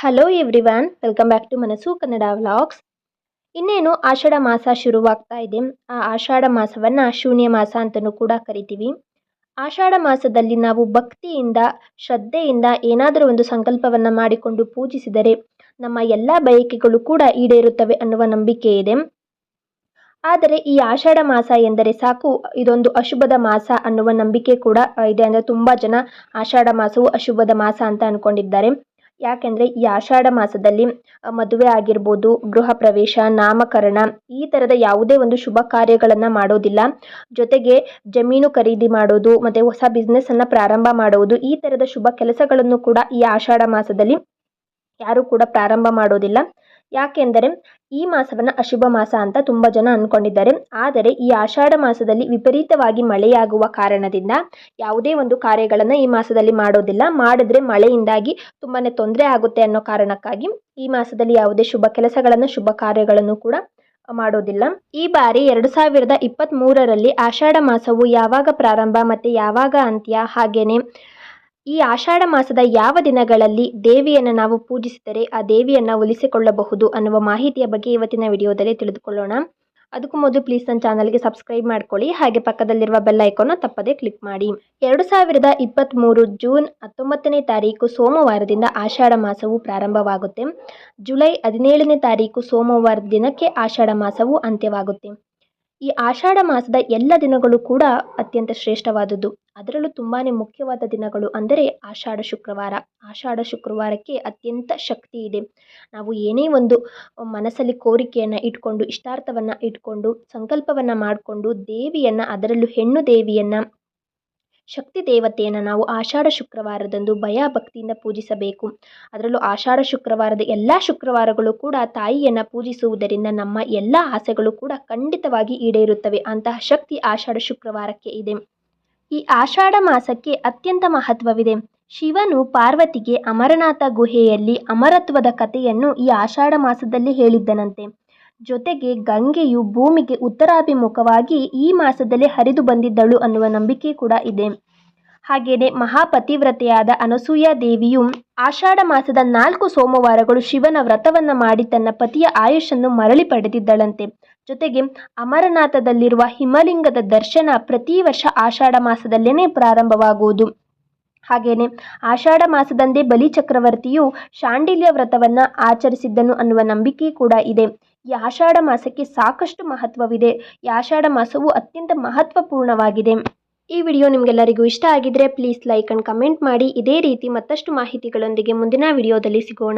Hello everyone welcome back to Manassu Kannada vlogs ಇನ್ನೇನು ಆಷಾಢ ಮಾಸ ಶುರುವಾಗ್ತಾ ಇದೆ. ಆ ಆಷಾಢ ಮಾಸವನ್ನು ಶೂನ್ಯ ಮಾಸ ಅಂತಲೂ ಕೂಡ ಕರಿತೀವಿ. ಆಷಾಢ ಮಾಸದಲ್ಲಿ ನಾವು ಭಕ್ತಿಯಿಂದ, ಶ್ರದ್ಧೆಯಿಂದ ಏನಾದರೂ ಒಂದು ಸಂಕಲ್ಪವನ್ನು ಮಾಡಿಕೊಂಡು ಪೂಜಿಸಿದರೆ ನಮ್ಮ ಎಲ್ಲ ಬಯಕೆಗಳು ಕೂಡ ಈಡೇರುತ್ತವೆ ಅನ್ನುವ ನಂಬಿಕೆ ಇದೆ. ಆದರೆ ಈ ಆಷಾಢ ಮಾಸ ಎಂದರೆ ಸಾಕು, ಇದೊಂದು ಅಶುಭದ ಮಾಸ ಅನ್ನುವ ನಂಬಿಕೆ ಕೂಡ ಇದೆ. ಅಂದರೆ ತುಂಬ ಜನ ಆಷಾಢ ಮಾಸವು ಅಶುಭದ ಮಾಸ ಅಂತ ಅಂದ್ಕೊಂಡಿದ್ದಾರೆ ಯಾಕೆಂದರೆ ಈ ಆಷಾಢ ಮಾಸದಲ್ಲಿ ಮದುವೆ ಆಗಿರ್ಬೋದು, ಗೃಹ ಪ್ರವೇಶ, ನಾಮಕರಣ ಈ ಥರದ ಯಾವುದೇ ಒಂದು ಶುಭ ಕಾರ್ಯಗಳನ್ನು ಮಾಡೋದಿಲ್ಲ. ಜೊತೆಗೆ ಜಮೀನು ಖರೀದಿ ಮಾಡೋದು, ಮತ್ತು ಹೊಸ ಬಿಸ್ನೆಸ್ಸನ್ನು ಪ್ರಾರಂಭ ಮಾಡುವುದು ಈ ಥರದ ಶುಭ ಕೆಲಸಗಳನ್ನು ಕೂಡ ಈ ಆಷಾಢ ಮಾಸದಲ್ಲಿ ಯಾರೂ ಕೂಡ ಪ್ರಾರಂಭ ಮಾಡೋದಿಲ್ಲ. ಯಾಕೆಂದರೆ ಈ ಮಾಸವನ್ನು ಅಶುಭ ಮಾಸ ಅಂತ ತುಂಬ ಜನ ಅಂದ್ಕೊಂಡಿದ್ದಾರೆ ಆದರೆ ಈ ಆಷಾಢ ಮಾಸದಲ್ಲಿ ವಿಪರೀತವಾಗಿ ಮಳೆಯಾಗುವ ಕಾರಣದಿಂದ ಯಾವುದೇ ಒಂದು ಕಾರ್ಯಗಳನ್ನು ಈ ಮಾಸದಲ್ಲಿ ಮಾಡೋದಿಲ್ಲ. ಮಾಡಿದ್ರೆ ಮಳೆಯಿಂದಾಗಿ ತುಂಬಾ ತೊಂದರೆ ಆಗುತ್ತೆ ಅನ್ನೋ ಕಾರಣಕ್ಕಾಗಿ ಈ ಮಾಸದಲ್ಲಿ ಯಾವುದೇ ಶುಭ ಕೆಲಸಗಳನ್ನು, ಶುಭ ಕಾರ್ಯಗಳನ್ನು ಕೂಡ ಮಾಡೋದಿಲ್ಲ. ಈ ಬಾರಿ ಎರಡು ಸಾವಿರದ ಇಪ್ಪತ್ತ್ ಮೂರರಲ್ಲಿ ಆಷಾಢ ಮಾಸವು ಯಾವಾಗ ಪ್ರಾರಂಭ ಮತ್ತು ಯಾವಾಗ ಅಂತ್ಯ? ಹಾಗೆಯೇ ಈ ಆಷಾಢ ಮಾಸದ ಯಾವ ದಿನಗಳಲ್ಲಿ ದೇವಿಯನ್ನು ನಾವು ಪೂಜಿಸಿದರೆ ಆ ದೇವಿಯನ್ನು ಒಲಿಸಿಕೊಳ್ಳಬಹುದು ಅನ್ನುವ ಮಾಹಿತಿಯ ಬಗ್ಗೆ ಇವತ್ತಿನ ವಿಡಿಯೋದಲ್ಲಿ ತಿಳಿದುಕೊಳ್ಳೋಣ. ಅದಕ್ಕೂ ಮೊದಲು ಪ್ಲೀಸ್ ನನ್ನ ಚಾನಲ್ಗೆ ಸಬ್ಸ್ಕ್ರೈಬ್ ಮಾಡ್ಕೊಳ್ಳಿ. ಹಾಗೆ ಪಕ್ಕದಲ್ಲಿರುವ ಬೆಲ್ ಐಕಾನ್ನ ತಪ್ಪದೇ ಕ್ಲಿಕ್ ಮಾಡಿ. ಎರಡು ಸಾವಿರದ ಇಪ್ಪತ್ತ್ಮೂರು ಜೂನ್ ಹತ್ತೊಂಬತ್ತನೇ ತಾರೀಕು ಸೋಮವಾರದಿಂದ ಆಷಾಢ ಮಾಸವು ಪ್ರಾರಂಭವಾಗುತ್ತೆ. ಜುಲೈ ಹದಿನೇಳನೇ ತಾರೀಕು ಸೋಮವಾರ ದಿನಕ್ಕೆ ಆಷಾಢ ಮಾಸವು ಅಂತ್ಯವಾಗುತ್ತೆ. ಈ ಆಷಾಢ ಮಾಸದ ಎಲ್ಲ ದಿನಗಳು ಕೂಡ ಅತ್ಯಂತ ಶ್ರೇಷ್ಠವಾದದ್ದು. ಅದರಲ್ಲೂ ತುಂಬಾ ಮುಖ್ಯವಾದ ದಿನಗಳು ಅಂದರೆ ಆಷಾಢ ಶುಕ್ರವಾರ. ಆಷಾಢ ಶುಕ್ರವಾರಕ್ಕೆ ಅತ್ಯಂತ ಶಕ್ತಿ ಇದೆ. ನಾವು ಏನೇ ಒಂದು ಮನಸ್ಸಲ್ಲಿ ಕೋರಿಕೆಯನ್ನು ಇಟ್ಕೊಂಡು, ಇಷ್ಟಾರ್ಥವನ್ನು ಇಟ್ಕೊಂಡು, ಸಂಕಲ್ಪವನ್ನು ಮಾಡಿಕೊಂಡು, ದೇವಿಯನ್ನು, ಅದರಲ್ಲೂ ಹೆಣ್ಣು ದೇವಿಯನ್ನು, ಶಕ್ತಿ ದೇವತೆಯನ್ನು ನಾವು ಆಷಾಢ ಶುಕ್ರವಾರದಂದು ಭಯ ಭಕ್ತಿಯಿಂದ ಪೂಜಿಸಬೇಕು. ಅದರಲ್ಲೂ ಆಷಾಢ ಶುಕ್ರವಾರದ ಎಲ್ಲ ಶುಕ್ರವಾರಗಳು ಕೂಡ ತಾಯಿಯನ್ನು ಪೂಜಿಸುವುದರಿಂದ ನಮ್ಮ ಎಲ್ಲ ಆಸೆಗಳು ಕೂಡ ಖಂಡಿತವಾಗಿ ಈಡೇರುತ್ತವೆ. ಅಂತಹ ಶಕ್ತಿ ಆಷಾಢ ಶುಕ್ರವಾರಕ್ಕೆ ಇದೆ. ಈ ಆಷಾಢ ಮಾಸಕ್ಕೆ ಅತ್ಯಂತ ಮಹತ್ವವಿದೆ. ಶಿವನು ಪಾರ್ವತಿಗೆ ಅಮರನಾಥ ಗುಹೆಯಲ್ಲಿ ಅಮರತ್ವದ ಕಥೆಯನ್ನು ಈ ಆಷಾಢ ಮಾಸದಲ್ಲಿ ಹೇಳಿದ್ದನಂತೆ. ಜೊತೆಗೆ ಗಂಗೆಯು ಭೂಮಿಗೆ ಉತ್ತರಾಭಿಮುಖವಾಗಿ ಈ ಮಾಸದಲ್ಲಿ ಹರಿದು ಬಂದಿದ್ದಳು ಅನ್ನುವ ನಂಬಿಕೆ ಕೂಡ ಇದೆ. ಹಾಗೆಯೇ ಮಹಾಪತಿವ್ರತೆಯಾದ ಅನಸೂಯ ದೇವಿಯು ಆಷಾಢ ಮಾಸದ ನಾಲ್ಕು ಸೋಮವಾರಗಳು ಶಿವನ ವ್ರತವನ್ನು ಮಾಡಿ ತನ್ನ ಪತಿಯ ಆಯುಷನ್ನು ಮರಳಿ ಪಡೆದಿದ್ದಳಂತೆ. ಜೊತೆಗೆ ಅಮರನಾಥದಲ್ಲಿರುವ ಹಿಮಲಿಂಗದ ದರ್ಶನ ಪ್ರತಿ ವರ್ಷ ಆಷಾಢ ಮಾಸದಲ್ಲೇ ಪ್ರಾರಂಭವಾಗುವುದು. ಹಾಗೆಯೇ ಆಷಾಢ ಮಾಸದಂದೇ ಬಲಿ ಚಕ್ರವರ್ತಿಯು ಶಾಂಡಿಲ್ಯ ವ್ರತವನ್ನು ಆಚರಿಸಿದ್ದನು ಅನ್ನುವ ನಂಬಿಕೆ ಕೂಡ ಇದೆ. ಈ ಆಷಾಢ ಮಾಸಕ್ಕೆ ಸಾಕಷ್ಟು ಮಹತ್ವವಿದೆ. ಈ ಆಷಾಢ ಮಾಸವು ಅತ್ಯಂತ ಮಹತ್ವಪೂರ್ಣವಾಗಿದೆ. ಈ ವಿಡಿಯೋ ನಿಮಗೆಲ್ಲರಿಗೂ ಇಷ್ಟ ಆಗಿದ್ರೆ ಪ್ಲೀಸ್ ಲೈಕ್ ಅಂಡ್ ಕಮೆಂಟ್ ಮಾಡಿ. ಇದೇ ರೀತಿ ಮತ್ತಷ್ಟು ಮಾಹಿತಿಗಳೊಂದಿಗೆ ಮುಂದಿನ ವಿಡಿಯೋದಲ್ಲಿ ಸಿಗೋಣ.